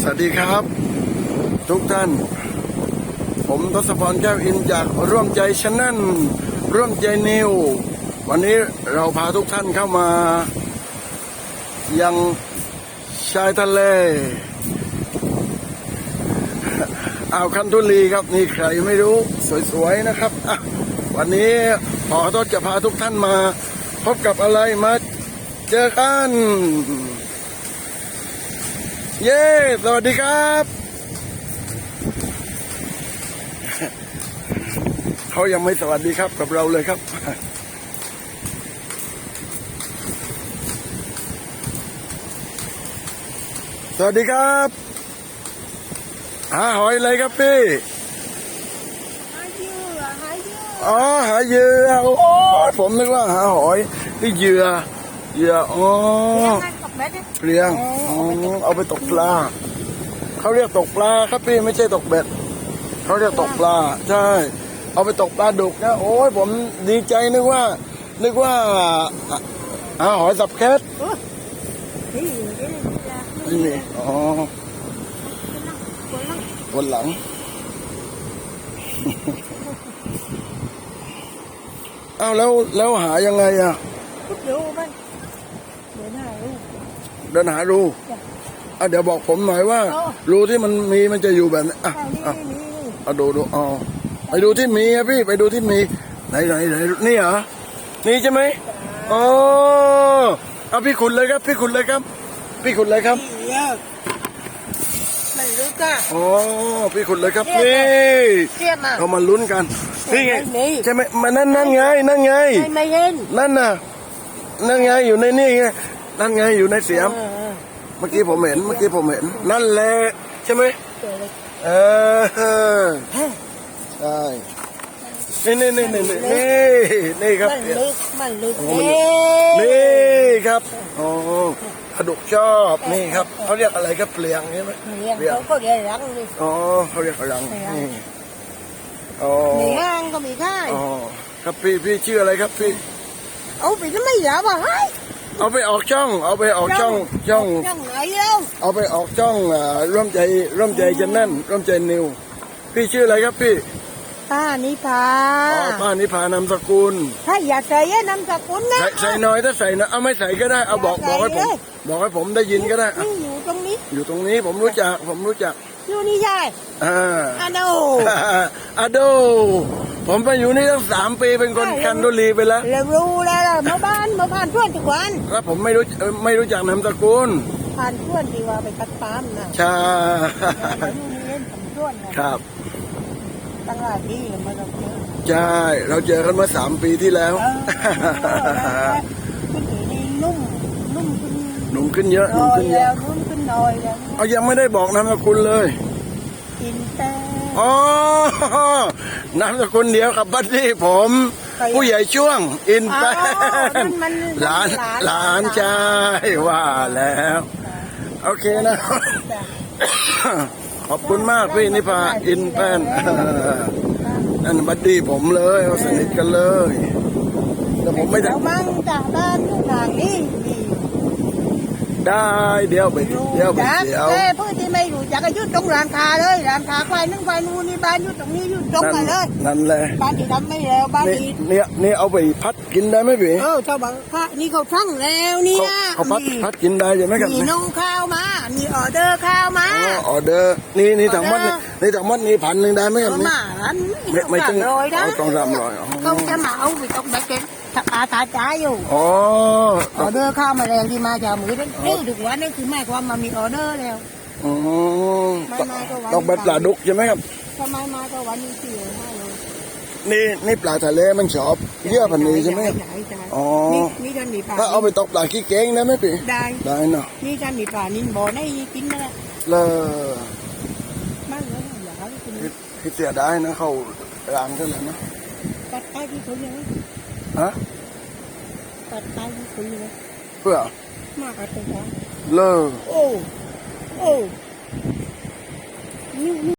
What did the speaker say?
สวัสดีครับ ทุกท่าน ผมทศพรแก้วอินจากร่วมใจชนนร่วมใจนิว วันนี้เราพาทุกท่านเข้ามา ยังชายทะเลอ่าวคันทุลีครับนี่ใครไม่รู้สวยๆนะครับวันนี้พอทศจะพาทุกท่านมา พบกับอะไรมาเจอกัน เย้ สวัสดีครับ เขายังไม่สวัสดีครับกับเราเลยครับ สวัสดีครับ หาหอยอะไรครับพี่หาเหยื่อหาเหยื่ออ๋อหาเหยื่อโอ้ยผมนึกว่าหาหอยที่เหยื่อเหยื่ออ๋อยังไงกับแม่ เนี่ยเปลียงอ๋อเอาไปตกปลาเขาเรียกตกปลาครับพี่ไม่ใช่ตกเบ็ดเขาเรียกตกปลาใช่ เอาไปตกปลาดุกนะ โอ้ยผมดีใจนึกว่า นึกว่าอะหาหอยสับแคทนี่นี่นี่ไม่มีอ๋อคนนั่งวันหลังเอาแล้วแล้วหายังไงอะพุดเดี๋ยวมันเดี๋ยวหน้าลูก เดินหารูจ้ะอะเดี๋ยวบอกผมหน่อยว่าเอารูที่มันมีมันจะอยู่แบบไหนี้อะอ้าวนี่อะนี่นี่เอาดูดูอ๋อไปดูที่มีอะพี่ไปดูที่มี ไหนไหนไหนนี่เหรอนี่ใช่ไหมอ๋อเอาพี่ขุดเลยครับ พี่ขุดเลยครับ พี่ขุดเลยครับเยอะมันลึกอะอ๋อพี่ขุดเลยครับเรีนี่ยกเทียบมาเรามาลุ้นกันนี่ไงไม่มีใช่ไหมมันนั่นนั่นไงนั่นไงไม่ไม่เห็นนั่นน่ะนั่นไงอยู่ในนี่ไง นั่นไงอยู่ในเสียมเออเมื่อกี้ผมเห็น เมื่อกี้ผมเห็น นั่นแหละใช่ไหมเจอเลยเออใช่นี่นี่นี่นี่นี่นี่ครับมันลึกมันลึกโอ้เอ๊มันะนี่ครับโอ้ปลาดุกชอบนี่ครับเขาเรียกอะไรครับเปลียงใช่ไหมเรียงเขาก็เรียงรังนี่อ๋อเขาเรียกอะไรนี่อ๋อมีห้างก็มีค่ายอ๋อครับพี่พี่ชื่ออะไรครับพี่เอาไปทำไมอย่าบอกให้ เอาไปออกช่อง เอาไปออกช่องช่องช่องไหนเล่าเอาไปออกช่องอ่าร่วมใจร่วมใจจะแน่นร่วมใจนิว พี่ชื่ออะไรครับพี่ป้านิพาอ๋อป้านิพานามสกุลถ้าอยากใส่นามสกุลนะใส่ใส่น้อยถ้าใส่นะเอาไม่ใส่ก็ได้เอาบอกบอกให้ผมบอกให้ผมได้ยินก็ได้อะนี่อยู่ตรงนี้ อยู่ตรงนี้ผมรู้จักผมรู้จักอยู่นี่ใช่อ่าอาโนอาโด ผมไปอยู่นี่ตั้งสามปีเป็นคนคันโดลีไปแล้วเรารู้แล้วล่ะมาบ้านมาผ่านเพื่อนทุกวันแล้วผมไม่รู้เอ่อไม่รู้จักนามสกุลผ่านเพื่อนที่ว่าไปตัดปาล์มนะใช่แล้วนี่เล่นกับเพื่อนนะครับตั้งหลายที่มาเราเจอใช่เราเจอกันมาสามปีที่แล้วเออคุณถือนี่นุ่มนุ่มขึ้นหนุ่มขึ้นเยอะหหนุ่มน่อยขึ้นเยแล้อะวนุ่มขึ้นหน่อยแล้วเอายังไม่ได้บอกนามสกุลเลยกินแต่อ๋อ นามสกุลเดียวกับบัดดี้ผมผู้ใหญ่ช่วง อินแปอ๋อนั่นนมันหลานหลานชายว่าแล้ว โอเคนะขอบคุณมากพี่นิพาอินแปนนั่นบัดดี้ผมเลยเอาสนิทกันเลย แต่ผมไม่ได้เรามั่งจากบ้านทุกทางนี่นี่ ได้เดี๋ยวไปเดี๋ยวไปจักเดี๋ยวแต่เพื่อที่ไม่รู้จักก็อยุดตรงร้านค้าเลยร้านค้าควายนึ่งควายนูนนี่บ้านอยุดตรงนี้อยุดตรงนั่นไปเลยนั่นแหละบ้านที่ทำไม่แล้วบ้านนี่ที่เนี่ยนี่เอาไปพัดกินได้ไหมพี่เออชาวบ้านพระนี่เขาทั้งแล้วเนี่เขายเขาพัดมีพัดกินได้ใช่ไหมครับ มีนุ่งข้าวมามีออเดอร์ข้าวมา อ๋อออเดอร์นี่นี่ถังมัดนี่นี่ถังมัดนี่พันหนึ่งได้ไหมครับเอานี่ มาร้านไม่ไม่ต้องร้อยนะเอาต้องสามร้อยอ๋อต้องจะมาเอาไปต้องไปเก็บถ้าปลาตาจ้าอยู่ อ๋อออเดอร์ข้าวมาแรงที่มาจากมือนั่นนี่ทุกวันนี่คือหมายความมามีออเดอร์แล้ว อ๋อไม่ไม่ก็วันต้องเป็นปลาดุกใช่ไหมครับ ทำไมมาก็วันนี้สี่ห้าโล นี่นี่ปลาทะเลมันชอบเยื่อพันนี้ใช่ไหมอ๋อ นี่นี่ท่านมีปลาถ้าเอาไปตกปลาขี้เก้งได้ไหมพี่ ได้ ได้เนาะนี่ท่านมีปลานินบ่อได้กินนะเลอบ้านเราอยากให้กินพี่เสียได้นะเขาร้านเท่าไหร่นะตัดใต้ที่เขาเลยฮะตัดใต้ที่เขาเลยเพื่อมากกว่าตัวเลอโอ้ โอ้ นี่